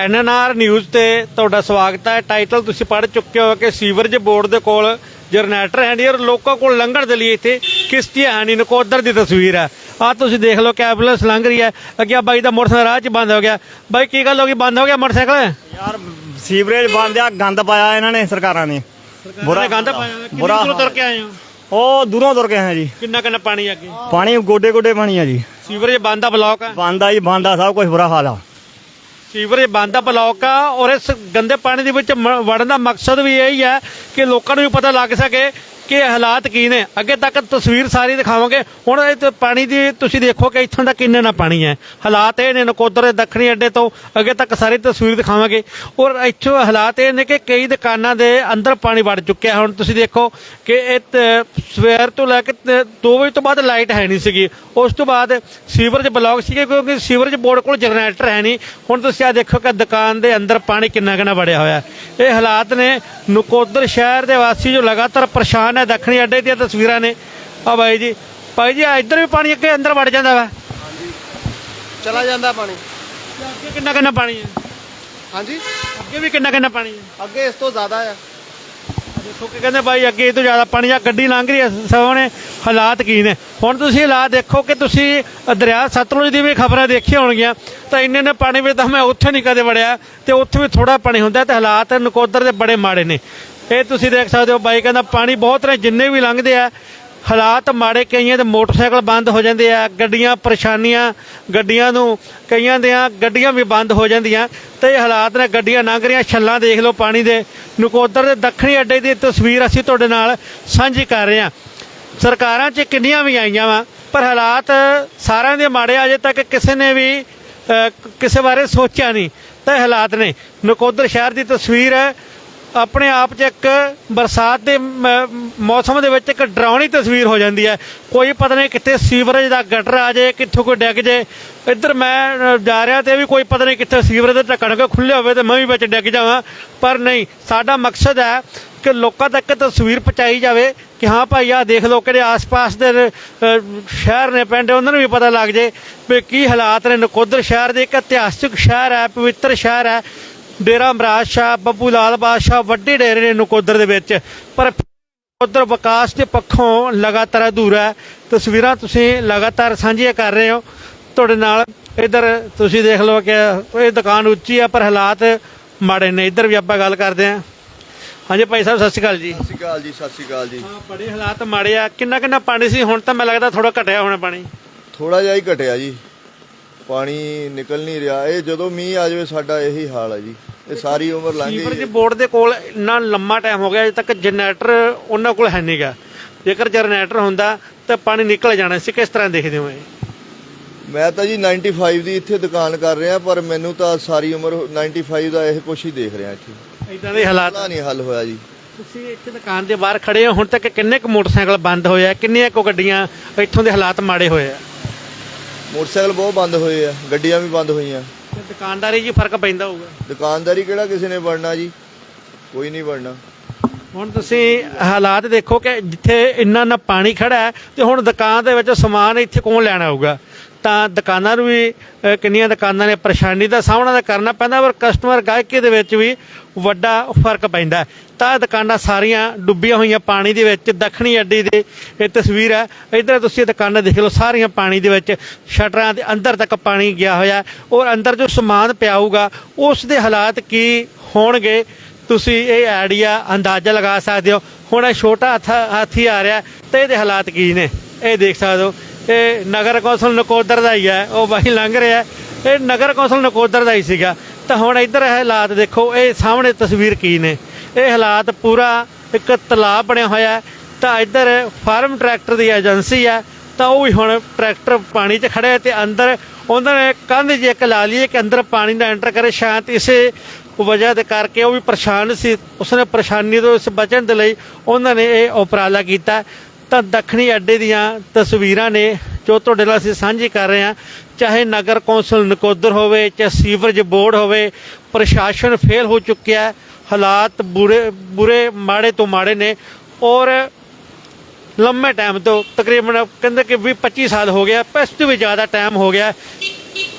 NNR news ਤੇ ਤੁਹਾਡਾ ਸਵਾਗਤ ਹੈ। ਟਾਈਟਲ ਤੁਸੀਂ ਪੜ੍ਹ ਚੁੱਕੇ ਹੋ ਕਿ ਸੀਵਰੇਜ ਬੋਰਡ ਦੇ ਕੋਲ ਜਨਰੇਟਰ ਹੈ ਨਹੀਂ ਔਰ ਲੋਕਾਂ ਕੋਲ ਲੰਘਣ ਦੇ ਲਈ ਇੱਥੇ ਕਿਸ਼ਤੀ ਹੈ ਨਹੀਂ ਨਕੋਦਰ ਦੀ ਤਸਵੀਰ ਹੈ। ਆ ਤੁਸੀਂ ਦੇਖ ਲਓ ਕਿ ਐਂਬੂਲੈਂਸ ਲੰਘ ਰਹੀ ਹੈ। ਅੱਗੇ ਆਹ ਬਾਈ ਦਾ ਮੋਟਰਸਾਈਕਲ ਰਾਹ 'ਚ ਬੰਦ ਹੋ ਗਿਆ। ਬਾਈ ਕੀ ਗੱਲ ਹੋ ਗਈ? ਬੰਦ ਹੋ ਗਿਆ ਮੋਟਰਸਾਈਕਲ? ਯਾਰ ਸੀਵਰੇਜ ਬੰਦ ਆ ਗੰਦ ਪਾਇਆ ਇਹਨਾਂ ਨੇ ਸਰਕਾਰਾਂ ਨੇ। ਬੁਰਾ ਗੰਦ ਪਾਇਆ। ਕਿੰਨੀ ਬੁਰਾ ਦੂਰੋਂ ਤੁਰ ਕੇ ਆਏ ਹੋ? ਉਹ ਦੂਰੋਂ ਤੁਰ ਕੇ ਆਏ ਜੀ। ਕਿੰਨਾ ਕਿੰਨਾ ਪਾਣੀ ਅੱਗੇ? ਪਾਣੀ ਗੋਡੇ ਗੋਡੇ ਪਾਣੀ ਆ ਜੀ। ਸੀਵਰੇਜ ਬੰਦ ਆ ਬਲੌਕ ਹੈ ਬੰਦ ਆ ਜੀ ਬੰਦ ਆ ਸਭ ਕੁਝ ਬੁਰਾ ਹਾਲ ਆ। ਸੀਵਰੇਜ ਬੰਦ ਆ ਬਲੌਕ ਆ, ਔਰ ਇਸ ਗੰਦੇ ਪਾਣੀ ਦੇ ਵਿੱਚ ਮ- ਵੜਨ ਦਾ ਮਕਸਦ ਵੀ ਇਹੀ ਹੈ ਕਿ ਲੋਕਾਂ ਨੂੰ ਵੀ ਪਤਾ ਲੱਗ ਸਕੇ ਕਿ ਇਹ ਹਾਲਾਤ ਕੀ ਨੇ। ਅੱਗੇ ਤੱਕ ਤਸਵੀਰ ਸਾਰੀ ਦਿਖਾਵਾਂਗੇ। ਹੁਣ ਇਹ ਤੇ ਪਾਣੀ ਦੀ ਤੁਸੀਂ ਦੇਖੋ ਕਿ ਇੱਥੋਂ ਦਾ ਕਿੰਨੇ ਨਾ ਪਾਣੀ ਹੈ। ਹਾਲਾਤ ਇਹ ਨੇ ਨਕੋਦਰ ਦੇ ਦੱਖਣੀ ਅੱਡੇ ਤੋਂ ਅੱਗੇ ਤੱਕ ਸਾਰੀ ਤਸਵੀਰ ਦਿਖਾਵਾਂਗੇ। ਔਰ ਇੱਥੋਂ ਹਾਲਾਤ ਇਹ ਨੇ ਕਿ ਕਈ ਦੁਕਾਨਾਂ ਦੇ ਅੰਦਰ ਪਾਣੀ ਵੜ ਚੁੱਕਿਆ ਹੁਣ ਤੁਸੀਂ ਦੇਖੋ ਕਿ ਇਹ ਤ- ਸਵੇਰ ਤੋਂ ਲੈ ਕੇ 2 ਵਜੇ ਤੋਂ ਬਾਅਦ ਲਾਈਟ ਹੈ ਨਹੀਂ ਸੀਗੀ। ਉਸ ਤੋਂ ਬਾਅਦ ਸੀਵਰੇਜ ਬਲੌਕ ਸੀਗੇ ਕਿਉਂਕਿ ਸੀਵਰੇਜ ਬੋਰਡ ਕੋਲ ਜਨਰੇਟਰ ਹੈ ਨਹੀਂ। ਹੁਣ ਤੁਸੀਂ ਆ ਦੇਖੋ ਕਿ ਦੁਕਾਨ ਦੇ ਅੰਦਰ ਪਾਣੀ ਕਿੰਨਾ ਕਿੰਨਾ ਵੜਿਆ ਹੋਇਆ। ਇਹ ਹਾਲਾਤ ਨੇ ਨਕੋਦਰ ਸ਼ਹਿਰ ਦੇ ਵਾਸੀ ਜੋ ਲਗਾਤਾਰ ਪਰੇਸ਼ਾਨ ਹੈ ਦੱਖਣੀ ਅੱਡੇ ਦੀਆਂ ਤਸਵੀਰਾਂ ਨੇ। ਆ ਬਾਈ ਜੀ ਭਾਈ ਜੀ ਇੱਧਰ ਵੀ ਪਾਣੀ ਅੱਗੇ ਅੰਦਰ ਵੜ ਜਾਂਦਾ ਵਾ। ਚਲਾ ਜਾਂਦਾ ਪਾਣੀ। ਅੱਗੇ ਕਿੰਨਾ ਕਿੰਨਾ ਪਾਣੀ ਹੈ? ਹਾਂਜੀ। ਅੱਗੇ ਵੀ ਕਿੰਨਾ ਕਿੰਨਾ ਪਾਣੀ ਹੈ? ਅੱਗੇ ਇਸ ਤੋਂ ਜ਼ਿਆਦਾ ਆ। ਦੇਖੋ ਕਿ ਕਹਿੰਦੇ ਬਾਈ ਅੱਗੇ ਇਹ ਤੋਂ ਜ਼ਿਆਦਾ ਪਾਣੀ ਆ ਗੱਡੀ ਲੰਘ ਰਹੀ ਹੈ ਸਾਹਮਣੇ ਹਾਲਾਤ ਕੀ ਨੇ। ਹੁਣ ਤੁਸੀਂ ਹਾਲਾਤ ਦੇਖੋ ਕਿ ਤੁਸੀਂ ਦਰਿਆ ਸਤਲੁਜ ਦੀ ਵੀ ਖਬਰਾਂ ਦੇਖੀਆਂ ਹੋਣਗੀਆਂ, ਤਾਂ ਇੰਨੇ ਨੇ ਪਾਣੀ ਵਿੱਚ ਤਾਂ ਮੈਂ ਉੱਥੇ ਨਹੀਂ ਕਦੇ ਵੜਿਆ, ਤੇ ਉੱਥੇ ਵੀ ਥੋੜਾ ਪਾਣੀ ਹੁੰਦਾ, ਤੇ ਹਾਲਾਤ ਨਕੋਦਰ ਦੇ ਬੜੇ ਮਾੜੇ ਨੇ। ਇਹ ਤੁਸੀਂ ਦੇਖ ਸਕਦੇ ਹੋ ਬਾਈ ਕਹਿੰਦਾ ਪਾਣੀ ਬਹੁਤ ਨੇ, ਜਿੰਨੇ ਵੀ ਲੰਘਦੇ ਆ ਹਾਲਾਤ ਮਾੜੇ ਕਈਆਂ ਦੇ ਮੋਟਰਸਾਈਕਲ ਬੰਦ ਹੋ ਜਾਂਦੇ ਆ, ਗੱਡੀਆਂ ਪਰੇਸ਼ਾਨੀਆਂ, ਗੱਡੀਆਂ ਨੂੰ ਕਈਆਂ ਦੀਆਂ ਗੱਡੀਆਂ ਵੀ ਬੰਦ ਹੋ ਜਾਂਦੀਆਂ ਤੇ ਇਹ ਹਾਲਾਤ ਨੇ, ਗੱਡੀਆਂ ਲੰਘ ਰਹੀਆਂ, ਛੱਲਾਂ ਦੇਖ ਲਓ ਪਾਣੀ ਦੇ। ਨਕੋਦਰ ਦੇ ਦੱਖਣੀ ਅੱਡੇ ਦੀ ਤਸਵੀਰ ਅਸੀਂ ਤੁਹਾਡੇ ਨਾਲ ਸਾਂਝੀ ਕਰ ਰਹੇ ਹਾਂ। ਸਰਕਾਰਾਂ 'ਚ ਕਿੰਨੀਆਂ ਵੀ ਆਈਆਂ ਵਾ, ਪਰ ਹਾਲਾਤ ਸਾਰਿਆਂ ਦੇ ਮਾੜੇ ਅਜੇ ਤੱਕ ਕਿਸੇ ਨੇ ਵੀ ਕਿਸੇ ਬਾਰੇ ਸੋਚਿਆ ਨਹੀਂ। ਤਾਂ ਇਹ ਹਾਲਾਤ ਨੇ। ਨਕੋਦਰ ਸ਼ਹਿਰ ਦੀ ਤਸਵੀਰ ਹੈ ਆਪਣੇ ਆਪ 'ਚ ਇੱਕ ਬਰਸਾਤ ਦੇ ਮ- ਮੌਸਮ ਦੇ ਵਿੱਚ ਇੱਕ ਡਰਾਉਣੀ ਤਸਵੀਰ ਹੋ ਜਾਂਦੀ ਹੈ। ਕੋਈ ਪਤਾ ਨਹੀਂ ਕਿੱਥੇ ਸੀਵਰੇਜ ਦਾ ਗਟਰ ਆ ਜਾਏ, ਕਿੱਥੋਂ ਕੋਈ ਡਿੱਗ ਜੇ ਇੱਧਰ ਮੈਂ ਜਾ ਰਿਹਾ ਤੇ ਵੀ ਕੋਈ ਪਤਾ ਨਹੀਂ ਕਿੱਥੇ ਸੀਵਰੇਜ ਦਾ ਢੱਕਣ ਕੋ ਖੁੱਲੇ ਹੋਵੇ ਤੇ ਮੈਂ ਵੀ ਵਿੱਚ ਡਿੱਗ ਜਾਵਾਂ। ਪਰ ਨਹੀਂ, ਸਾਡਾ ਮਕਸਦ ਹੈ ਕਿ ਲੋਕਾਂ ਤੱਕ ਤਸਵੀਰ ਪਹੁੰਚਾਈ ਜਾਵੇ ਕਿ ਹਾਂ ਭਾਈ ਆ ਦੇਖ ਲਓ ਕਿਹੜੇ ਆਸ-ਪਾਸ ਦੇ ਸ਼ਹਿਰ ਨੇ, ਪਿੰਡ ਉਹਨਾਂ ਨੂੰ ਵੀ ਪਤਾ ਲੱਗ ਜੇ ਵੀ ਕੀ ਹਾਲਾਤ ਨੇ ਨਕੋਦਰ ਸ਼ਹਿਰ ਦੇ ਇੱਕ ਇਤਿਹਾਸਿਕ ਸ਼ਹਿਰ ਹੈ, ਪਵਿੱਤਰ ਸ਼ਹਿਰ ਹੈ। ਡੇਰਾ ਮਹਾਰਾਜ ਸ਼ਾਹ ਬੱਬੂ ਲਾਲ ਬਾਦਸ਼ਾਹ ਵੱਡੇ ਡੇਰੇ ਨੇ ਨਕੋਦਰ ਦੇ ਵਿੱਚ। ਪਰ ਉਧਰ ਵਿਕਾਸ ਦੇ ਪੱਖੋਂ ਲਗਾਤਾਰ ਅਧੂਰਾ ਹੈ। ਤਸਵੀਰਾਂ ਤੁਸੀਂ ਲਗਾਤਾਰ ਸਾਂਝੀਆਂ ਕਰ ਰਹੇ ਹੋ। ਤੁਹਾਡੇ ਨਾਲ ਇਧਰ ਤੁਸੀਂ ਦੇਖ ਲਓ ਕਿ ਇਹ ਦੁਕਾਨ ਉੱਚੀ ਹੈ ਪਰ ਹਾਲਾਤ ਮਾੜੇ ਨੇ। ਇਧਰ ਵੀ ਆਪਾਂ ਗੱਲ ਕਰਦੇ ਹਾਂ। ਹਾਂਜੀ ਭਾਈ ਸਾਹਿਬ ਸਤਿ ਸ਼੍ਰੀ ਅਕਾਲ ਜੀ। ਸਤਿ ਸ਼੍ਰੀ ਅਕਾਲ ਜੀ ਸਤਿ ਸ਼੍ਰੀ ਅਕਾਲ ਜੀ। ਹਾਂ ਬੜੇ ਹਾਲਾਤ ਮਾੜੇ ਆ। ਕਿੰਨਾ ਕਿੰਨਾ ਪਾਣੀ ਸੀ? ਹੁਣ ਤਾਂ ਮੈਨੂੰ ਲੱਗਦਾ ਥੋੜਾ ਘਟਿਆ ਹੋਣਾ ਪਾਣੀ। ਥੋੜਾ ਜਿਹਾ ਹੀ ਘਟਿਆ ਜੀ। ਪਾਣੀ ਨਿਕਲ ਨਹੀਂ ਰਿਹਾ। ਇਹ ਜਦੋਂ ਮੀਂਹ ਆ ਜਾਵੇ ਸਾਡਾ ਇਹੀ ਹਾਲ ਹੈ ਜੀ। ਇਹ ਸਾਰੀ ਉਮਰ ਲੰਘ ਸੀਵਰੇਜ ਗਈ ਬੋਰਡ ਦੇ ਕੋਲ ਇੰਨਾ ਲੰਮਾ ਟਾਈਮ ਹੋ ਗਿਆ ਅਜੇ ਤੱਕ ਜਨਰੇਟਰ ਉਹਨਾਂ ਕੋਲ ਹੈ ਨਹੀਂਗਾ। ਜੇਕਰ ਜਨਰੇਟਰ ਹੁੰਦਾ ਤਾਂ ਪਾਣੀ ਨਿਕਲ ਜਾਣਾ ਸੀ ਕਿਸ ਤਰ੍ਹਾਂ ਦੇਖਦੇ ਹੋ ਇਹ? ਮੈਂ ਤਾਂ ਜੀ 95 ਦੀ ਇੱਥੇ ਦੁਕਾਨ ਕਰ ਰਿਹਾ ਪਰ ਮੈਨੂੰ ਤਾਂ ਸਾਰੀ ਉਮਰ 95 ਦਾ ਇਹ ਕੁਛ ਹੀ ਦੇਖ ਰਿਹਾ ਇੱਥੇ। ਇਦਾਂ ਦੇ ਹਾਲਾਤ? ਪਤਾ ਨਹੀਂ ਹੱਲ ਹੋਇਆ ਜੀ। ਤੁਸੀਂ ਇੱਥੇ ਦੁਕਾਨ ਦੇ ਬਾਹਰ ਖੜੇ ਹੋ ਹੁਣ ਤੱਕ ਕਿੰਨੇ ਕੁ ਮੋਟਰਸਾਈਕਲ ਬੰਦ ਹੋਏ ਆ? ਕਿੰਨੀਆਂ ਕੁ ਗੱਡੀਆਂ ਇੱਥੋਂ ਦੇ ਹਾਲਾਤ ਮਾੜੇ ਹੋਏ ਆ? ਮੋਟਰਸਾਈਕਲ ਬਹੁਤ ਬੰਦ ਹੋਏ ਆ ਗੱਡੀਆਂ ਵੀ ਬੰਦ ਹੋਈਆਂ। ਤੇ ਦੁਕਾਨਦਾਰੀ 'ਚ ਫ਼ਰਕ ਪੈਂਦਾ ਹੋਊਗਾ। ਦੁਕਾਨਦਾਰੀ ਕਿਹੜਾ ਕਿਸੇ ਨੇ ਬਣਨਾ ਜੀ? ਕੋਈ ਨਹੀਂ ਬਣਨਾ। ਹੁਣ ਤੁਸੀਂ ਹਾਲਾਤ ਦੇਖੋ ਕਿ ਜਿੱਥੇ ਇੰਨਾ ਨਾ ਪਾਣੀ ਖੜਾ ਹੈ ਤੇ ਹੁਣ ਦੁਕਾਨ ਦੇ ਵਿੱਚ ਸਮਾਨ ਇੱਥੇ ਕੌਣ ਲੈਣ ਆਊਗਾ ਤਾਂ ਦੁਕਾਨਾਂ ਨੂੰ ਵੀ ਅਹ, ਕਿੰਨੀਆਂ ਦੁਕਾਨਾਂ ਨੇ ਪਰੇਸ਼ਾਨੀ ਦਾ ਸਾਹਮਣਾ ਤਾਂ ਕਰਨਾ ਪੈਂਦਾ ਪਰ ਕਸਟਮਰ ਗਾਹਕੀ ਦੇ ਵਿੱਚ ਵੀ ਵੱਡਾ ਫ਼ਰਕ ਪੈਂਦਾ ਹੈ। ਤਾਂ ਦੁਕਾਨਾਂ ਸਾਰੀਆਂ ਡੁੱਬੀਆਂ ਹੋਈਆਂ ਪਾਣੀ ਦੇ ਵਿੱਚ ਦੱਖਣੀ ਅੱਡੀ ਦੇ ਇਹ ਤਸਵੀਰ ਹੈ। ਇਧਰ ਤੁਸੀਂ ਦੁਕਾਨਾਂ ਦੇਖ ਲਓ ਸਾਰੀਆਂ ਪਾਣੀ ਦੇ ਵਿੱਚ ਸ਼ਟਰਾਂ ਦੇ ਅੰਦਰ ਤੱਕ ਪਾਣੀ ਗਿਆ ਹੋਇਆ ਹੈ ਔਰ ਅੰਦਰ ਜੋ ਸਮਾਨ ਪਿਆ ਹੋਊਗਾ ਉਸ ਦੇ ਹਾਲਾਤ ਕੀ ਹੋਣਗੇ ਤੁਸੀਂ ਇਹ ਆਈਡੀਆ ਅੰਦਾਜ਼ਾ ਲਗਾ ਸਕਦੇ ਹੋ। ਹੁਣ ਇਹ ਛੋਟਾ ਹੱਥ ਹਾਥੀ ਆ ਰਿਹਾ ਤੇ ਇਹਦੇ ਹਾਲਾਤ ਕੀ ਨੇ? ਇਹ ਦੇਖ ਸਕਦੇ ਹੋ। ਇਹ ਨਗਰ ਕੌਂਸਲ ਨਕੋਦਰ ਦਾ ਹੀ ਹੈ, ਉਹ ਬਾਈ ਲੰਘ ਰਿਹਾ ਇਹ ਨਗਰ ਕੌਂਸਲ ਨਕੋਦਰ ਦਾ ਹੀ ਸੀਗਾ। ਤਾਂ ਹੁਣ ਇੱਧਰ ਇਹ ਹਾਲਾਤ ਦੇਖੋ, ਇਹ ਸਾਹਮਣੇ ਤਸਵੀਰ ਕੀ ਨੇ? ਇਹ ਹਾਲਾਤ ਪੂਰਾ ਇੱਕ ਤਲਾਬ ਬਣਿਆ ਹੋਇਆ ਤਾਂ ਇੱਧਰ ਫਾਰਮ ਟਰੈਕਟਰ ਦੀ ਏਜੰਸੀ ਹੈ। ਤਾਂ ਉਹ ਵੀ ਹੁਣ ਟਰੈਕਟਰ ਪਾਣੀ 'ਚ ਖੜਿਆ ਤੇ ਅੰਦਰ ਉਹਨਾਂ ਨੇ ਕੰਧ ਜੇ ਇੱਕ ਲਾ ਲਈ ਹੈ ਕਿ ਅੰਦਰ ਪਾਣੀ ਦਾ ਐਂਟਰ ਕਰੇ। ਸ਼ਾਂਤ ਇਸੇ ਵਜ੍ਹਾ ਦੇ ਕਰਕੇ ਉਹ ਵੀ ਪਰੇਸ਼ਾਨ ਸੀ। ਉਸਨੇ ਪਰੇਸ਼ਾਨੀ ਤੋਂ ਇਸ ਬਚਣ ਦੇ ਲਈ ਉਹਨਾਂ ਨੇ ਇਹ ਉਪਰਾਲਾ ਕੀਤਾ। ਤਾਂ ਦੱਖਣੀ ਅੱਡੇ ਦੀਆਂ ਤਸਵੀਰਾਂ ਨੇ ਜੋ ਤੁਹਾਡੇ ਨਾਲ ਅਸੀਂ ਸਾਂਝੀ ਕਰ ਰਹੇ ਹਾਂ। ਚਾਹੇ ਨਗਰ ਕੌਂਸਲ ਨਕੋਦਰ ਹੋਵੇ, ਚਾਹੇ ਸੀਵਰੇਜ ਬੋਰਡ ਹੋਵੇ, ਪ੍ਰਸ਼ਾਸਨ ਫੇਲ ਹੋ ਚੁੱਕਿਆ ਹੈ। ਹਾਲਾਤ ਬੁਰੇ ਬੁਰੇ ਮਾੜੇ ਤੋਂ ਮਾੜੇ ਨੇ ਔਰ ਲੰਮੇ ਟਾਈਮ ਤੋਂ ਤਕਰੀਬਨ ਕਹਿੰਦੇ ਕਿ 20 25 ਸਾਲ ਹੋ ਗਿਆ, ਪਰ ਇਸ ਤੋਂ ਵੀ ਜ਼ਿਆਦਾ ਟਾਈਮ ਹੋ ਗਿਆ।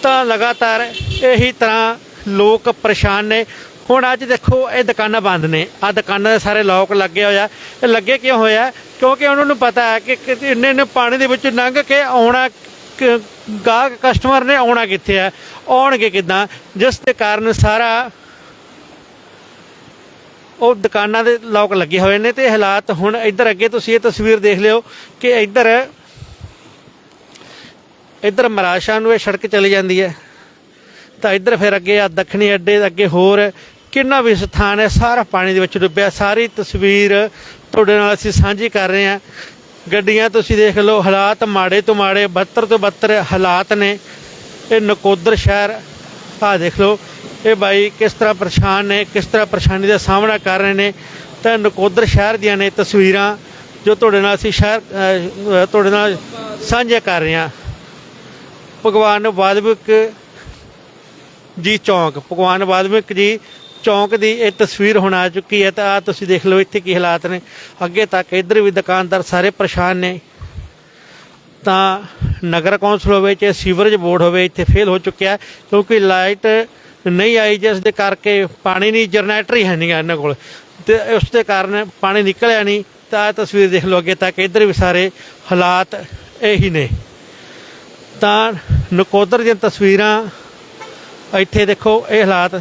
ਤਾਂ ਲਗਾਤਾਰ ਇਹੀ ਤਰ੍ਹਾਂ ਲੋਕ ਪਰੇਸ਼ਾਨ ਨੇ। ਹੁਣ ਅੱਜ ਦੇਖੋ, ਇਹ ਦੁਕਾਨਾਂ ਬੰਦ ਨੇ। ਆ ਦੁਕਾਨਾਂ ਦੇ ਸਾਰੇ ਲੋਕ ਲੱਗੇ ਹੋਇਆ ਇਹ ਲੱਗੇ ਕਿਉਂ ਹੋਇਆ ਕਿਉਂਕਿ ਉਹਨਾਂ ਨੂੰ ਪਤਾ ਹੈ ਕਿ ਕਿ ਇੰਨੇ ਇੰਨੇ ਪਾਣੀ ਦੇ ਵਿੱਚ ਲੰਘ ਕੇ ਆਉਣਾ ਕ- ਗਾਹਕ ਕਸਟਮਰ ਨੇ ਆਉਣਾ ਕਿੱਥੇ ਹੈ, ਆਉਣਗੇ ਕਿੱਦਾਂ? ਜਿਸ ਦੇ ਕਾਰਨ ਸਾਰਾ ਉਹ ਦੁਕਾਨਾਂ ਦੇ ਲੋਕ ਲੱਗੇ ਹੋਏ ਨੇ ਤੇ ਇਹ ਹਾਲਾਤ ਹੁਣ ਇੱਧਰ ਅੱਗੇ ਤੁਸੀਂ ਇਹ ਤਸਵੀਰ ਦੇਖ ਲਿਓ ਕਿ ਇੱਧਰ ਇੱਧਰ ਮਰਾਸ਼ਾ ਨੂੰ ਇਹ ਸੜਕ ਚਲੀ ਜਾਂਦੀ ਹੈ। ਤਾਂ ਇੱਧਰ ਫਿਰ ਅੱਗੇ ਆ, ਦੱਖਣੀ ਅੱਡੇ ਦੇ ਅੱਗੇ ਹੋਰ ਕਿੰਨਾ ਵੀ ਸਥਾਨ ਹੈ, ਸਾਰਾ ਪਾਣੀ ਦੇ ਵਿੱਚ ਡੁੱਬਿਆ, ਸਾਰੀ ਤਸਵੀਰ ਤੁਹਾਡੇ ਨਾਲ ਅਸੀਂ ਸਾਂਝੀ ਕਰ ਰਹੇ ਹਾਂ। ਗੱਡੀਆਂ ਤੁਸੀਂ ਦੇਖ ਲਓ, ਹਾਲਾਤ ਮਾੜੇ ਤੋਂ ਮਾੜੇ 72 ਤੋਂ 72 ਹਾਲਾਤ ਨੇ। ਇਹ ਨਕੋਦਰ ਸ਼ਹਿਰ ਆ ਦੇਖ ਲਓ, ਇਹ ਬਾਈ ਕਿਸ ਤਰ੍ਹਾਂ ਪਰੇਸ਼ਾਨ ਨੇ, ਕਿਸ ਤਰ੍ਹਾਂ ਪਰੇਸ਼ਾਨੀ ਦਾ ਸਾਹਮਣਾ ਕਰ ਰਹੇ ਨੇ। ਤਾਂ ਨਕੋਦਰ ਸ਼ਹਿਰ ਦੀਆਂ ਨੇ ਤਸਵੀਰਾਂ ਜੋ ਤੁਹਾਡੇ ਨਾਲ ਅਸੀਂ ਸ਼ਹਿਰ ਤੁਹਾਡੇ ਨਾਲ ਸਾਂਝੇ ਕਰ ਰਹੇ ਹਾਂ। ਭਗਵਾਨ ਵਾਲਮੀਕ ਜੀ ਚੌਂਕ, ਭਗਵਾਨ ਵਾਲਮੀਕ ਜੀ ਚੌਂਕ ਦੀ ਇਹ ਤਸਵੀਰ ਹੁਣ ਆ ਚੁੱਕੀ ਹੈ ਤਾਂ ਆ ਤੁਸੀਂ ਦੇਖ ਲਓ ਇੱਥੇ ਕੀ ਹਾਲਾਤ ਨੇ। ਅੱਗੇ ਤੱਕ ਇੱਧਰ ਵੀ ਦੁਕਾਨਦਾਰ ਸਾਰੇ ਪਰੇਸ਼ਾਨ ਨੇ। ਤਾਂ ਨਗਰ ਕੌਂਸਲ ਹੋਵੇ ਚਾਹੇ ਸੀਵਰੇਜ ਬੋਰਡ ਹੋਵੇ ਇੱਥੇ ਫੇਲ ਹੋ ਚੁੱਕਿਆ ਕਿਉਂਕਿ ਲਾਈਟ ਨਹੀਂ ਆਈ ਜਿਸ ਦੇ ਕਰਕੇ ਪਾਣੀ ਨਹੀਂ, ਜਨਰੇਟਰ ਹੀ ਹੈ ਨਹੀਂ ਗਾ ਇਹਨਾਂ ਕੋਲ। ਤੇ ਉਸ ਦੇ ਕਾਰਨ ਪਾਣੀ ਨਿਕਲਿਆ ਨਹੀਂ। ਤਾਂ ਇਹ ਤਸਵੀਰ ਦੇਖ ਲਓ ਅੱਗੇ ਤੱਕ ਇੱਧਰ ਵੀ ਸਾਰੇ ਹਾਲਾਤ ਇਹੀ ਨੇ। ਤਾਂ ਨਕੋਦਰ ਦੀਆਂ ਤਸਵੀਰਾਂ ਇੱਥੇ ਦੇਖੋ, ਇਹ ਹਾਲਾਤ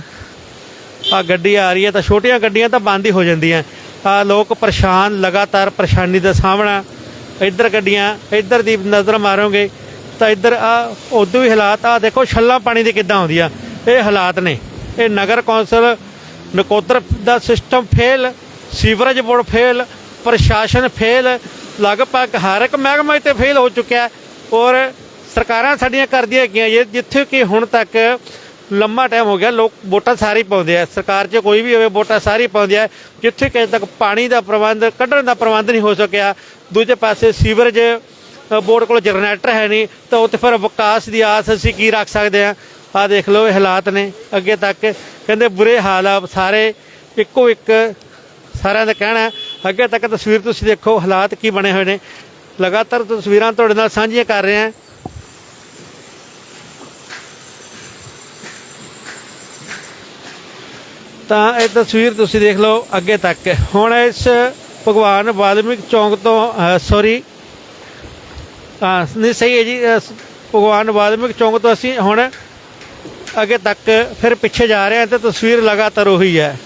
ਆ ਗੱਡੀ ਆ ਰਹੀ ਹੈ ਤਾਂ ਛੋਟੀਆਂ ਗੱਡੀਆਂ ਤਾਂ ਬੰਦ ਹੀ ਹੋ ਜਾਂਦੀਆਂ। ਆ ਲੋਕ ਪਰੇਸ਼ਾਨ, ਲਗਾਤਾਰ ਪਰੇਸ਼ਾਨੀ ਦਾ ਸਾਹਮਣਾ। ਇੱਧਰ ਗੱਡੀਆਂ, ਇੱਧਰ ਦੀ ਨਜ਼ਰ ਮਾਰੋਗੇ ਤਾਂ ਇੱਧਰ ਆ, ਉਦੋਂ ਵੀ ਹਾਲਾਤ, ਆ ਦੇਖੋ ਛੱਲਾਂ ਪਾਣੀ ਦੇ ਕਿੱਦਾਂ ਆਉਂਦੀਆਂ ਇਹ ਹਾਲਾਤ ਨੇ। ਇਹ ਨਗਰ ਕੌਂਸਲ ਨਕੋਦਰ ਦਾ system fail, sewerage board fail, ਪ੍ਰਸ਼ਾਸਨ ਫੇਲ, ਲਗਭਗ ਹਰ ਇੱਕ ਮਹਿਕਮੇ ਇੱਥੇ ਫੇਲ ਹੋ ਚੁੱਕਿਆ। ਔਰ ਸਰਕਾਰਾਂ ਸਾਡੀਆਂ ਕਰਦੀਆਂ ਹੈਗੀਆਂ ਜੇ ਜਿੱਥੇ ਕਿ ਹੁਣ ਤੱਕ ਲੰਮਾ ਟਾਈਮ ਹੋ ਗਿਆ, ਲੋਕ ਵੋਟਾਂ ਸਾਰੀ ਪਾਉਂਦੇ ਆ। ਸਰਕਾਰ 'ਚ ਕੋਈ ਵੀ ਹੋਵੇ, ਵੋਟਾਂ ਸਾਰੀ ਪਾਉਂਦੇ ਆ। ਜਿੱਥੇ ਕਿ ਅਜੇ ਤੱਕ ਪਾਣੀ ਦਾ ਪ੍ਰਬੰਧ, ਕੱਢਣ ਦਾ ਪ੍ਰਬੰਧ ਨਹੀਂ ਹੋ ਸਕਿਆ। ਦੂਜੇ ਪਾਸੇ ਸੀਵਰੇਜ ਬੋਰਡ ਕੋਲ ਜਨਰੇਟਰ ਹੈ ਨਹੀਂ, ਤਾਂ ਉੱਥੇ ਫਿਰ ਵਿਕਾਸ ਦੀ ਆਸ ਅਸੀਂ ਕੀ ਰੱਖ ਸਕਦੇ ਆ ਆ ਦੇਖ ਲਓ, ਇਹ ਹਾਲਾਤ ਨੇ। ਅੱਗੇ ਤੱਕ ਕਹਿੰਦੇ ਬੁਰੇ ਹਾਲ ਆ, ਸਾਰੇ ਇੱਕੋ ਇੱਕ ਸਾਰਿਆਂ ਦਾ ਕਹਿਣਾ ਅੱਗੇ ਤੱਕ ਤਸਵੀਰ ਤੁਸੀਂ ਦੇਖੋ, ਹਾਲਾਤ ਕੀ ਬਣੇ ਹੋਏ ਨੇ। ਲਗਾਤਾਰ ਤਸਵੀਰਾਂ ਤੁਹਾਡੇ ਨਾਲ ਸਾਂਝੀਆਂ ਕਰ ਰਹੇ ਹਾਂ। ਤਾਂ ਇਹ ਤਸਵੀਰ ਤੁਸੀਂ ਦੇਖ ਲਓ ਅੱਗੇ ਤੱਕ। ਹੁਣ ਇਸ ਭਗਵਾਨ ਵਾਲਮੀਕ ਚੌਂਕ ਤੋਂ ਸੌਰੀ ਹਾਂ, ਨਹੀਂ, ਸਹੀ ਹੈ ਜੀ ਭਗਵਾਨ ਵਾਲਮੀਕ ਚੌਂਕ ਤੋਂ ਅਸੀਂ ਹੁਣ ਅੱਗੇ ਤੱਕ ਫਿਰ ਪਿੱਛੇ ਜਾ ਰਹੇ ਹਾਂ ਤੇ ਤਸਵੀਰ ਲਗਾਤਾਰ ਉਹੀ ਹੈ।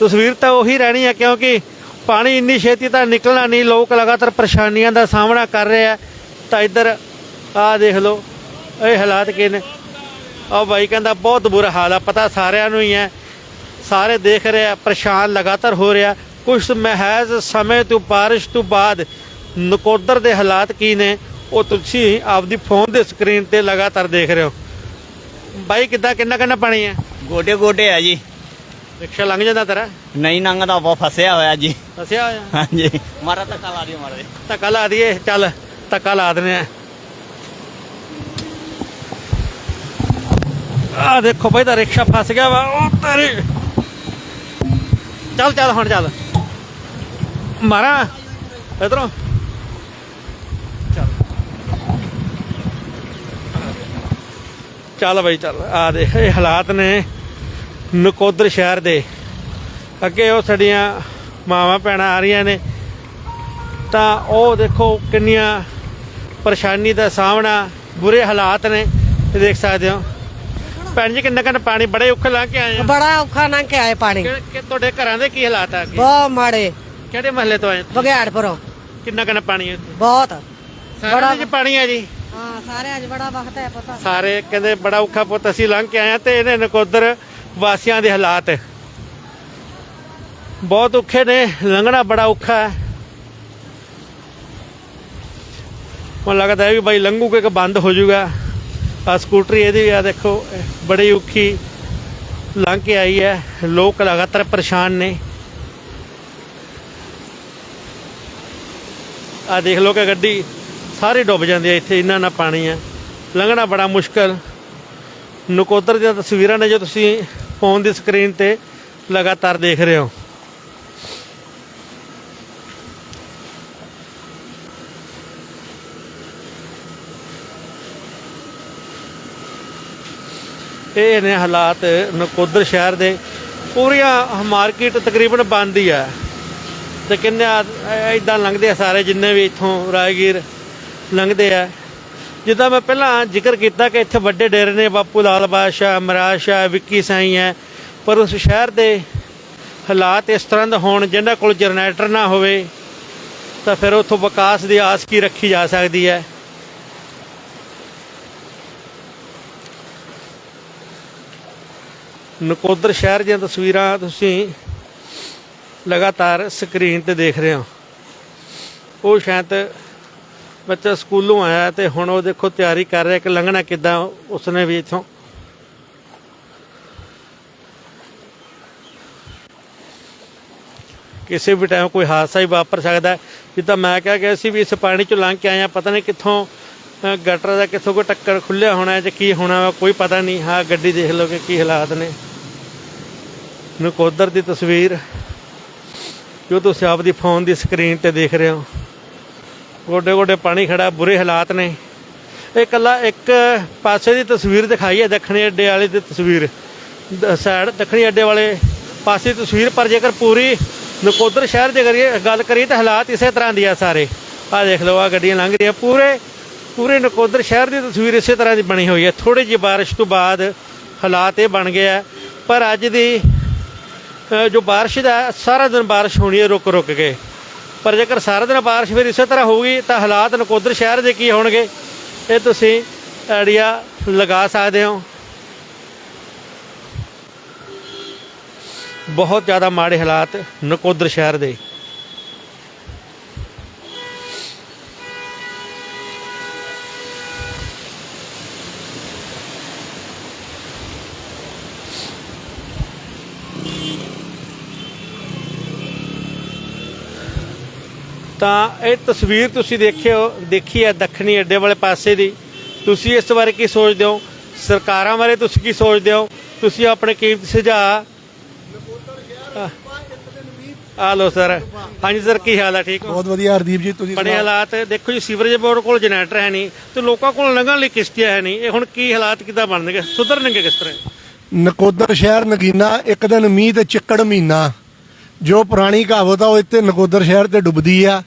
ਤਸਵੀਰ ਤਾਂ ਉਹੀ ਰਹਿਣੀ ਹੈ ਕਿਉਂਕਿ ਪਾਣੀ ਇੰਨੀ ਛੇਤੀ ਤਾਂ ਨਿਕਲਣਾ ਨਹੀਂ, ਲੋਕ ਲਗਾਤਾਰ ਪਰੇਸ਼ਾਨੀਆਂ ਦਾ ਸਾਹਮਣਾ ਕਰ ਰਹੇ ਆ। ਤਾਂ ਇੱਧਰ ਆ ਦੇਖ ਲਓ, ਇਹ ਹਾਲਾਤ ਕੀ ਨੇ ਆ ਬਾਈ ਕਹਿੰਦਾ, ਬਹੁਤ ਬੁਰਾ ਹਾਲ ਆ, ਪਤਾ ਸਾਰਿਆਂ ਨੂੰ ਹੀ ਹੈ। ਸਾਰੇ ਦੇਖ ਰਹੇ ਆ ਪਰੇਸ਼ਾਨ ਲਗਾਤਾਰ ਹੋ ਰਿਹਾ। ਕੁਝ ਮਹਿਜ਼ ਸਮੇਂ ਤੋਂ ਬਾਰਿਸ਼ ਤੋਂ ਬਾਅਦ ਨਕੋਦਰ ਦੇ ਹਾਲਾਤ ਕੀ ਨੇ ਉਹ ਤੁਸੀਂ ਆਪਦੀ ਫੋਨ ਦੇ ਸਕਰੀਨ ਤੇ ਲਗਾਤਾਰ ਦੇਖ ਰਹੇ ਹੋ। ਬਾਈ ਕਿੱਦਾਂ ਕਿੰਨਾ ਕਿੰਨਾ ਪਾਣੀ ਹੈ? ਗੋਡੇ ਗੋਡੇ ਆ ਜੀ। ਰਿਕਸ਼ਾ ਲੰਘ ਜਾਂਦਾ ਤੇਰਾ? ਨਹੀਂ ਨੰਗਦਾ ਬਹੁਤ ਫਸਿਆ ਹੋਇਆ ਜੀ। ਫਸਿਆ ਹੋਇਆ? ਹਾਂਜੀ। ਮਾਰਾ ਧੱਕਾ ਲਾ ਦਿਓ ਮਾਰੇ। ਧੱਕਾ ਲਾ ਦਈਏ ਚੱਲ ਧੱਕਾ ਲਾ ਦਿੰਦੇ ਆ। ਆ ਦੇਖੋ ਬਈ ਤਾਂ ਰਿਕਸ਼ਾ ਫਸ ਗਿਆ ਵਾ ਉਹ ਤੇਰੀ ਚੱਲ ਚੱਲ ਹੁਣ ਚੱਲ। ਮਾਰਾ, ਇਧਰੋਂ। ਚੱਲ। ਚੱਲ ਬਈ, ਚੱਲ। ਆ ਦੇਖ, ਇਹ ਹਾਲਾਤ ਨੇ ਨਕੋਦਰ ਸ਼ਹਿਰ ਦੇ। ਅੱਗੇ ਉਹ ਸਾਡੀਆਂ ਮਾਵਾਂ ਭੈਣਾਂ ਆ ਰਹੀਆਂ ਨੇ। ਤਾਂ ਉਹ ਦੇਖੋ ਕਿੰਨੀਆਂ ਪਰੇਸ਼ਾਨੀ ਦਾ ਸਾਹਮਣਾ, ਬੁਰੇ ਹਾਲਾਤ ਨੇ ਦੇਖ ਸਕਦੇ ਹੋ। ਭੈਣ ਜੀ ਕਿੰਨਾ ਕਿੰਨਾ ਪਾਣੀ ਬੜੇ ਔਖੇ ਲੰਘ ਕੇ ਆਏ ਆ ਬੜਾ ਔਖਾ ਲੰਘ ਕੇ ਆਏ ਪਾਣੀ। ਕਿ ਕਿ ਤੁਹਾਡੇ ਘਰਾਂ ਦੇ ਕੀ ਹਾਲਾਤ ਆ ਅੱਗੇ? ਬਹੁਤ ਮਾੜੇ। ਕਿਹੜੇ ਮਹੱਲੇ ਤੋਂ ਆਏ ਬਗਿਆੜਪੁਰੋਂ ਕਿੰਨਾ ਕਿੰਨਾ ਪਾਣੀ ਹੈ? ਬਹੁਤ। ਦੇ ਚ ਪਾਣੀ ਹੈ ਜੀ। ਹਾਂ ਸਾਰੇ ਅੱਜ ਬੜਾ ਵਕਤ ਹੈ ਪਤਾ। ਸਾਰੇ ਕਹਿੰਦੇ ਬੜਾ ਔਖਾ ਪੁੱਤ ਅਸੀਂ ਲੰਘ ਕੇ ਆਏ ਆ ਤੇ ਇਹਨੇ ਨਕੋਦਰ ਵਾਸੀਆਂ ਦੇ ਹਾਲਾਤ। ਬਹੁਤ ਔਖੇ ਨੇ ਲੰਘਣਾ ਬੜਾ ਔਖਾ ਹੈ। ਮੈਨੂੰ ਲੱਗਦਾ ਹੈ ਵੀ ਬਾਈ ਲੰਘੂ ਕਿ ਬੰਦ ਹੋ ਜਾਊਗਾ। ਆ ਸਕੂਟਰੀ ਇਹਦੀ ਵੀ ਆ ਦੇਖੋ, ਬੜੀ ਔਖੀ ਲੰਘ ਕੇ ਆਈ ਹੈ। ਲੋਕ ਲਗਾਤਾਰ ਪਰੇਸ਼ਾਨ ਨੇ। ਆ ਦੇਖ ਲਓ ਕਿ ਗੱਡੀ ਸਾਰੀ ਡੁੱਬ ਜਾਂਦੀ ਹੈ, ਇੱਥੇ ਇੰਨਾ ਨਾ ਪਾਣੀ ਹੈ। ਲੰਘਣਾ ਬੜਾ ਮੁਸ਼ਕਲ। ਨਕੋਦਰ ਦੀਆਂ ਤਸਵੀਰਾਂ ਨੇ ਜੋ ਤੁਸੀਂ ਫੋਨ ਦੀ ਸਕਰੀਨ ਤੇ ਲਗਾਤਾਰ ਦੇਖ ਰਹੇ ਹੋ। ਇਹ ਨੇ ਹਾਲਾਤ ਨਕੋਦਰ ਸ਼ਹਿਰ ਦੇ। ਪੂਰੀਆਂ ਮਾਰਕੀਟ ਤਕਰੀਬਨ ਬੰਦ ਹੀ ਆ। ਤੇ ਕਿੰਨੇ ਇਦਾਂ ਲੰਘਦੇ ਆ ਸਾਰੇ, ਜਿੰਨੇ ਵੀ ਇੱਥੋਂ ਰਾਜਗੀਰ ਲੰਘਦੇ ਆ। ਜਿੱਦਾਂ ਮੈਂ ਪਹਿਲਾਂ ਜ਼ਿਕਰ ਕੀਤਾ ਕਿ ਇੱਥੇ ਵੱਡੇ ਡੇਰੇ ਨੇ, ਬਾਪੂ ਲਾਲ ਬਾਦਸ਼ਾਹ ਮਹਾਰਾਜ ਸ਼ਾਹ, ਵਿੱਕੀ ਸਾਈ ਹੈ। ਪਰ ਉਸ ਸ਼ਹਿਰ ਦੇ ਹਾਲਾਤ ਇਸ ਤਰ੍ਹਾਂ ਦੇ ਹੋਣ ਜਿਹਨਾਂ ਕੋਲ ਜਨਰੇਟਰ ਨਾ ਹੋਵੇ, ਤਾਂ ਫਿਰ ਉੱਥੋਂ ਵਿਕਾਸ ਦੀ ਆਸ ਕੀ ਰੱਖੀ ਜਾ ਸਕਦੀ ਹੈ? ਨਕੋਦਰ ਸ਼ਹਿਰ ਦੀਆਂ ਤਸਵੀਰਾਂ ਤੁਸੀਂ ਲਗਾਤਾਰ ਸਕਰੀਨ ਤੇ ਦੇਖ ਰਹੇ ਹੋ। ਉਹ ਸ਼ਾਇਦ ਬੱਚਾ ਸਕੂਲੋਂ ਆਇਆ ਤੇ ਹੁਣ ਉਹ ਦੇਖੋ ਤਿਆਰੀ ਕਰ ਰਿਹਾ ਕਿ ਲੰਘਣਾ ਕਿੱਦਾਂ, ਉਸਨੇ ਵੀ ਇੱਥੋਂ। ਕਿਸੇ ਵੀ ਟਾਈਮ ਕੋਈ ਹਾਦਸਾ ਹੀ ਵਾਪਰ ਸਕਦਾ ਜਿੱਦਾਂ ਮੈਂ ਕਿਹਾ ਗਿਆ ਸੀ ਵੀ ਇਸ ਪਾਣੀ ਚੋਂ ਲੰਘ ਕੇ ਆਇਆ ਪਤਾ ਨਹੀਂ ਕਿੱਥੋਂ ਅ, ਗਟਰ ਦਾ ਕਿੱਥੋਂ ਕੋਈ ਟੱਕਰ ਖੁੱਲਿਆ ਹੋਣਾ ਹੈ ਜਾਂ ਕੀ ਹੋਣਾ ਵਾ ਕੋਈ ਪਤਾ ਨਹੀਂ। ਹਾਂ ਗੱਡੀ ਦੇਖ ਲਓ ਕਿ ਕੀ ਹਾਲਾਤ ਨੇ। ਨਕੋਦਰ ਦੀ ਤਸਵੀਰ। ਜੋ ਤੁਸੀਂ ਆਪਦੀ ਫੋਨ ਦੀ ਸਕਰੀਨ ਤੇ ਦੇਖ ਰਹੇ ਹੋ। ਗੋਡੇ ਗੋਡੇ ਪਾਣੀ ਖੜਾ ਬੁਰੇ ਹਾਲਾਤ ਨੇ। ਇਹ ਇਕੱਲਾ ਇੱਕ ਪਾਸੇ ਦੀ ਤਸਵੀਰ ਦਿਖਾਈ ਹੈ ਦੱਖਣੀ ਅੱਡੇ ਵਾਲੀ ਦੀ ਤਸਵੀਰ। ਸਾਈਡ ਦੱਖਣੀ ਅੱਡੇ ਵਾਲੇ ਪਾਸੇ ਦੀ ਤਸਵੀਰ ਪਰ ਜੇਕਰ ਪੂਰੀ ਨਕੋਦਰ ਸ਼ਹਿਰ ਦੇ ਕਰੀਏ ਗੱਲ ਕਰੀਏ ਤਾਂ ਹਾਲਾਤ ਇਸੇ ਤਰ੍ਹਾਂ ਦੀ ਆ ਸਾਰੇ। ਆ ਦੇਖ ਲਓ ਆ ਗੱਡੀਆਂ ਲੰਘ ਰਹੀਆਂ ਪੂਰੇ ਪੂਰੇ ਨਕੋਦਰ ਸ਼ਹਿਰ ਦੀ ਤਸਵੀਰ ਇਸੇ ਤਰ੍ਹਾਂ ਦੀ ਬਣੀ ਹੋਈ ਹੈ। ਥੋੜੀ ਜਿਹੀ ਬਾਰਿਸ਼ ਤੋਂ ਬਾਅਦ ਹਾਲਾਤ ਇਹ ਬਣ ਗਏ ਆ। ਪਰ ਅੱਜ ਦੀ ਜੋ ਬਾਰਿਸ਼ ਦਾ ਸਾਰਾ ਦਿਨ ਬਾਰਿਸ਼ ਹੋਣੀ ਹੈ, ਰੁਕ ਰੁਕ ਕੇ। ਪਰ ਜੇਕਰ ਸਾਰਾ ਦਿਨ ਬਾਰਿਸ਼ ਫਿਰ ਇਸੇ ਤਰ੍ਹਾਂ ਹੋਊਗੀ, ਤਾਂ ਹਾਲਾਤ ਨਕੋਦਰ ਸ਼ਹਿਰ ਦੇ ਕੀ ਹੋਣਗੇ? ਇਹ ਤੁਸੀਂ ਆਈਡੀਆ ਲਗਾ ਸਕਦੇ ਹੋ। ਬਹੁਤ ਜ਼ਿਆਦਾ ਮਾੜੇ ਹਾਲਾਤ ਨਕੋਦਰ ਸ਼ਹਿਰ ਦੇ। ਤਾਂ ਇਹ ਤਸਵੀਰ ਤੁਸੀਂ ਦੇਖਿਓ ਦੇਖੀ ਹੈ ਦੱਖਣੀ ਅੱਡੇ ਵਾਲੇ ਪਾਸੇ ਦੀ। ਤੁਸੀਂ ਇਸ ਬਾਰੇ ਕੀ ਸੋਚਦੇ ਹੋ? ਸਰਕਾਰਾਂ ਬਾਰੇ ਤੁਸੀਂ ਕੀ ਸੋਚਦੇ ਹੋ? ਤੁਸੀਂ ਆਪਣੇ ਕੀਮਤੀ ਸੁਝਾਅ ਆ ਲੋ ਸਰ। ਹਾਂਜੀ ਸਰ ਕੀ ਹਾਲ ਹੈ ਠੀਕ ਹੋ? ਬਹੁਤ ਵਧੀਆ ਹਰਦੀਪ ਜੀ ਤੁਸੀਂ ਬੜੇ? ਹਾਲਾਤ ਦੇਖੋ ਜੀ ਸੀਵਰੇਜ ਬੋਰਡ ਕੋਲ ਜਨਰੇਟਰ ਹੈ ਨਹੀਂ ਤੇ ਲੋਕਾਂ ਕੋਲ ਲੰਘਣ ਲਈ ਕਿਸ਼ਤੀਆਂ ਹੈ ਨਹੀਂ। ਇਹ ਹੁਣ ਕੀ ਹਾਲਾਤ ਕਿੱਦਾਂ ਬਣਨਗੇ? ਸੁਧਰਨਗੇ ਕਿਸ ਤਰ੍ਹਾਂ? ਨਕੋਦਰ ਸ਼ਹਿਰ ਨਗੀਨਾ ਇੱਕ ਦਿਨ ਮੀਂਹ ਤੇ ਚਿੱਕੜ ਮਹੀਨਾ। ਜੋ ਪੁਰਾਣੀ ਕਹਾਵਤ ਆ ਉਹ ਇੱਥੇ ਨਕੋਦਰ ਸ਼ਹਿਰ ਤੇ ਡੁੱਬਦੀ ਆ।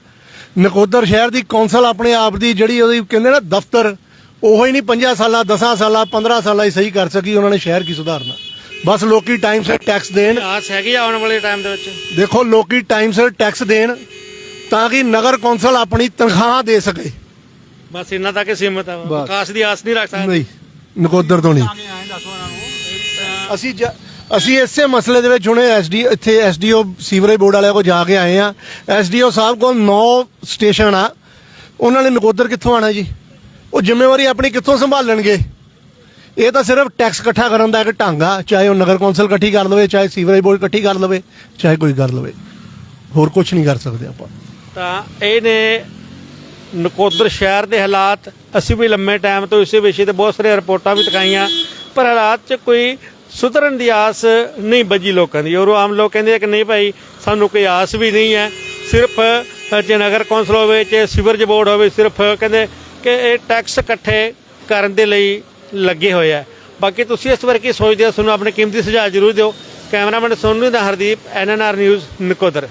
ਨਕੋਦਰ ਸ਼ਹਿਰ ਦੀ ਕੌਂਸਲ ਆਪਣੇ ਆਪ ਦੀ ਜਿਹੜੀ ਉਹਦੀ ਕਹਿੰਦੇ ਨਾ ਦਫ਼ਤਰ ਉਹੋ ਹੀ ਨਹੀਂ 5 ਸਾਲਾਂ 10 ਸਾਲਾਂ 15 ਸਾਲਾਂ ਹੀ ਸਹੀ ਕਰ ਸਕੀ ਉਹਨਾਂ ਨੇ ਸ਼ਹਿਰ ਕੀ ਸੁਧਾਰਨਾ। ਬਸ ਲੋਕੀ ਟਾਈਮ ਸਿਰ ਟੈਕਸ ਦੇਣ। ਆਸ ਹੈਗੀ ਆ ਆਉਣ ਵਾਲੇ ਟਾਈਮ ਦੇ ਵਿੱਚ? ਦੇਖੋ ਲੋਕੀ ਟਾਈਮ ਸਿਰ ਟੈਕਸ ਦੇਣ ਤਾਂ ਕਿ ਨਗਰ ਕੌਂਸਲ ਆਪਣੀ ਤਨਖਾਹ ਦੇ ਸਕੇ। ਬਸ ਇੰਨਾ ਤੱਕ ਹੀ ਸੀਮਤ ਆ। ਬਸ। ਵਿਕਾਸ ਦੀ ਆਸ ਨਹੀਂ ਰੱਖ ਸਕਦੇ। ਨਹੀਂ ਨਕੋਦਰ ਤੋਂ ਨਹੀਂ। ਅਸੀਂ ਜ- ਅਸੀਂ ਇਸੇ ਮਸਲੇ ਦੇ ਵਿੱਚ ਹੁਣੇ ਐਸਡੀ ਇੱਥੇ ਐਸਡੀਓ ਸੀਵਰੇਜ ਬੋਰਡ ਵਾਲਿਆਂ ਕੋਲ ਜਾ ਕੇ ਆਏ ਆ ਐਸਡੀਓ ਸਾਹਿਬ ਕੋਲ 9 ਸਟੇਸ਼ਨ ਆ। ਉਹਨਾਂ ਨੇ ਨਕੋਦਰ ਕਿੱਥੋਂ ਆਣਾ ਜੀ? ਉਹ ਜ਼ਿੰਮੇਵਾਰੀ ਆਪਣੀ ਕਿੱਥੋਂ ਸੰਭਾਲਣਗੇ ਇਹ ਤਾਂ ਸਿਰਫ ਟੈਕਸ ਇਕੱਠਾ ਕਰਨ ਦਾ ਇੱਕ ਢੰਗ ਆ। ਚਾਹੇ ਉਹ ਨਗਰ ਕੌਂਸਲ ਇਕੱਠੀ ਕਰ ਲਵੇ, ਚਾਹੇ ਸੀਵਰੇਜ ਬੋਰਡ ਇਕੱਠੀ ਕਰ ਲਵੇ, ਚਾਹੇ ਕੋਈ ਕਰ ਲਵੇ। ਹੋਰ ਕੁਝ ਨਹੀਂ ਕਰ ਸਕਦੇ ਆਪਾਂ। ਤਾਂ ਇਹ ਨੇ ਨਕੋਦਰ ਸ਼ਹਿਰ ਦੇ ਹਾਲਾਤ, ਅਸੀਂ ਵੀ ਲੰਮੇ ਟਾਈਮ ਤੋਂ ਇਸੇ ਵਿਸ਼ੇ ਤੇ ਬਹੁਤ ਸਾਰੀਆਂ ਰਿਪੋਰਟਾਂ ਵੀ ਦਿਖਾਈਆਂ, ਪਰ ਹਾਲਾਤ 'ਚ ਕੋਈ ਸੁਧਰਨ ਦੀ ਆਸ ਨਹੀਂ ਬੱਜੀ ਲੋਕਾਂ ਦੀ। ਔਰ ਉਹ ਆਮ ਲੋਕ ਕਹਿੰਦੇ ਆ ਕਿ ਨਹੀਂ ਭਾਈ, ਸਾਨੂੰ ਕੋਈ ਆਸ ਵੀ ਨਹੀਂ ਹੈ। ਸਿਰਫ ਜੇ ਨਗਰ ਕੌਂਸਲ ਹੋਵੇ ਚਾਹੇ ਸਿਵਰਜ ਬੋਰਡ ਹੋਵੇ, ਸਿਰਫ ਕਹਿੰਦੇ ਕਿ ਇਹ ਟੈਕਸ ਇਕੱਠੇ ਕਰਨ ਦੇ ਲਈ ਲੱਗੇ ਹੋਏ ਆ। ਬਾਕੀ ਤੁਸੀਂ ਇਸ ਬਾਰੇ ਕੀ ਸੋਚਦੇ ਹੋ? ਸਾਨੂੰ ਆਪਣੇ ਕੀਮਤੀ ਸੁਝਾਅ ਜ਼ਰੂਰ ਦਿਓ। ਕੈਮਰਾਮੈਨ ਸੋਨੂ ਦਾ ਹਰਦੀਪ ਐਨਐਨਆਰ ਨਿਊਜ਼, ਨਕੋਦਰ।